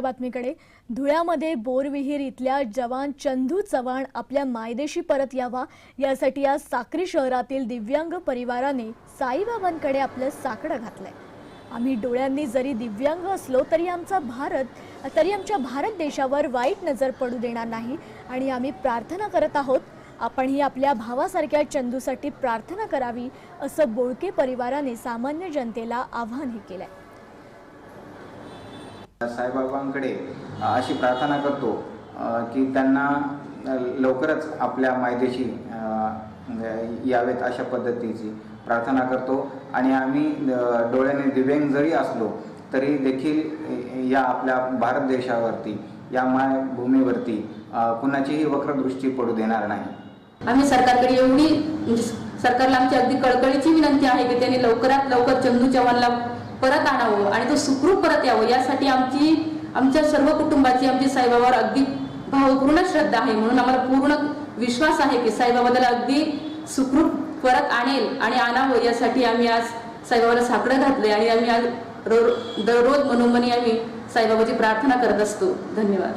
बातमीकडे. धुळ्यामध्ये बोरविहीर इथल्या जवान चंदू चव्हाण आपल्या मायदेशी परत यावा. यासाठी आज साक्री शहरातील दिव्यांग परिवाराने साईबाबांकडे आपलं साकडं घातलंय. आम्ही डोळ्यांनी जरी दिव्यांग असलो तरी आमचा भारत तरी आमच्या भारत देशावर वाईट नजर पडू देणार नाही. आणि आम्ही प्रार्थना करत आहोत आपणही आपल्या भावासारख्या चंदूसाठी प्रार्थना करावी असं बोळके परिवाराने सामान्य जनतेला आव्हानही केलंय. साईबाबांकडे अशी प्रार्थना करतो की त्यांना लवकरच आपल्या मायदेशी यावेत अशा पद्धतीची प्रार्थना करतो. आणि आम्ही डोळ्याने दिव्यांग जरी असलो तरी देखील या आपल्या भारत देशावरती या माय भूमीवरती कुणाचीही वक्रदृष्टी पडू देणार नाही. आम्ही सरकारकडे एवढी म्हणजे सरकारला आमची अगदी कळकळीची विनंती आहे की त्यांनी लवकरात लवकर चंदू चव्हाणला परत आणावं आणि तो सुखरूप परत यावं यासाठी आमची आमच्या सर्व कुटुंबाची आमची साईबाबावर अगदी भावपूर्ण श्रद्धा आहे म्हणून आम्हाला पूर्ण विश्वास आहे की साईबाबा अगदी सुखरूप परत आणेल आणि आणावं यासाठी आम्ही आज साईबाबाला साकडं घातले आणि आम्ही आज रो- दररोज मनोमनी आम्ही साईबाबाची प्रार्थना करत असतो. धन्यवाद.